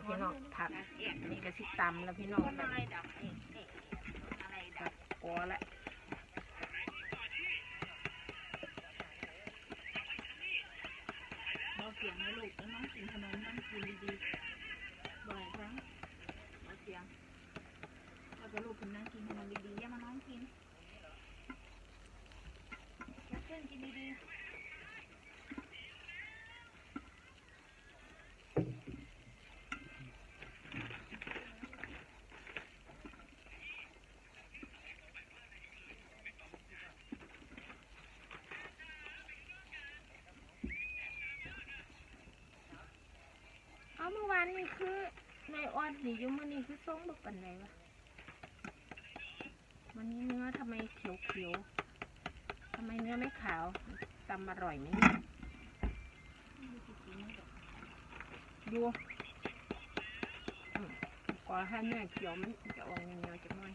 แล้วพี่น้องผักนี่ก็สิตำแล้วพี่น้องอะไรดับเอ๊ะเอ๊ะอะไรดับพอละ เราเสียงให้ลูกน้องกินขนมต้องกินดีๆบ่อยครั้งเราเสียงเราจะลูกกินนั่งกินขนมดีๆอย่ามาน้องกินอย่าเพื่อนกินดีๆ เอาเมื่อวานนี่คือในออดนี่อยู่มื้อนี้คือทรงบ่ปานใดวะวันนี้เนื้อทำไมเขียวๆทำไมเนื้อไม่ขาวตำอร่อยไหมเนี่ยดูอืมกว่าถ้เนื้อเขียวมันจะออกเหนียวจังหน่อย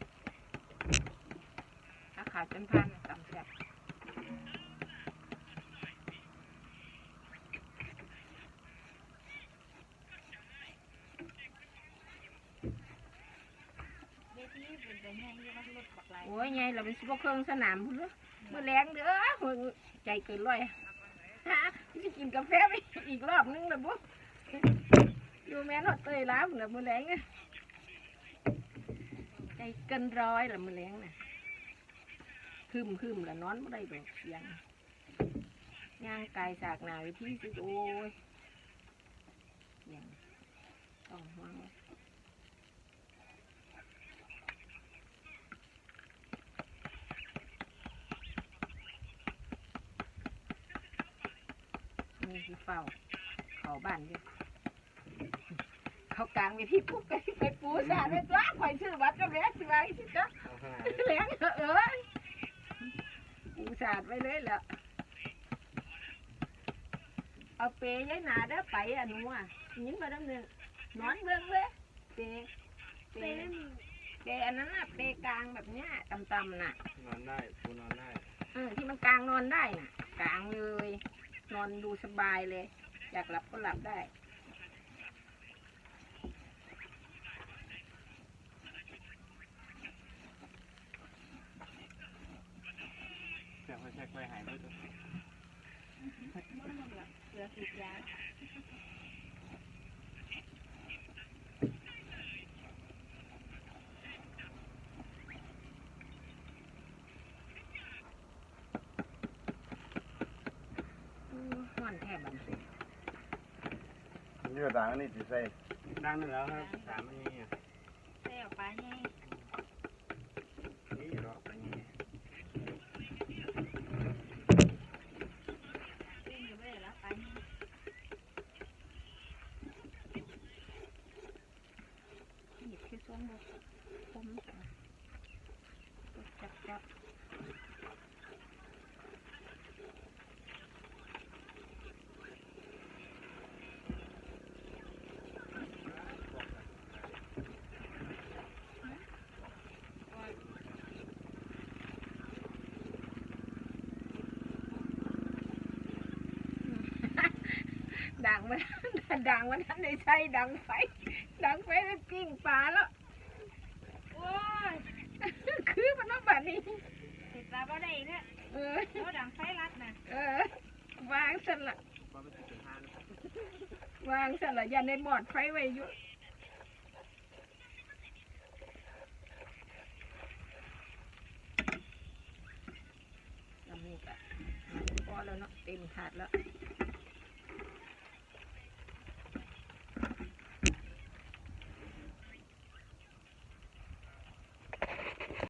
ถ้าขาวจนพันตำแซ่บ เวทีเป็นไปไงยี่ว่ารถบักไหล โอ้ยไงเราเป็นสิบเครื่องสนามพุ่นเมื่อแรงเด้อใจเกินร้อยฮะจะกินกาแฟไปอีกรอบนึงแล้วบุ๊อยู่แม่นอดเตยล้าพุ่นละมื่อแรงอะใจเกินร้อยละมื่อแรงน่ะคืมคืมละนอนไม่ได้ดอกเสียงย่างกายสากหนาวิธีสิโอ้ยเสียงต้องห่วงเลย นี่คือเฝ้าเขาบ้านอยู่เขากลางไปที่ปุ๊บไปไปปูสาดเลยจ้าคอยซื้อบัตรก็แล้วซื้อมาอีกสิจ้าแรงเออเออปูสาดไว้เลยแหละเอาเปยย้ายหนาได้อไปอะหนูอะยินมาดำเนินนอนเบื้องเลยเปเปเปอันนั้นน่ะเปกลางแบบเนี้ยต่ำๆน่ะนอนได้กูนอนได้เออที่มันกลางนอนได้น่ะกลางเลย นอนดูสบายเลย อยากหลับก็หลับได้เดี๋ยวเขาเช็คไปหายไปตัวเสือสีดยา อืมห่อนแทบบันสิ นี่ก็ต่างนนี้สิใส่ดังนั่นแล้วครับสามอันนี้อะใส่ออกไปไงนี่หรอกอันนี้วิ่งอยู่ไม่ได้แล้วไปไงหยิบที่ส้มบุคมจับจับ ดังมันดังมันทันได้ใช่ดังไฟ ดังไฟแล้วกิ้งปลาแล้วโอ้ยคือมันต้องแบบนี้ติดตาบ่ได้เนี่ยเออเขาดังไฟรัดนะเออ วางสละก็จุดห้านะวางสละอย่าในบอดไฟไว้อยู่ลำนี้ก็พอแล้วเนาะเต็มถาดแล้ว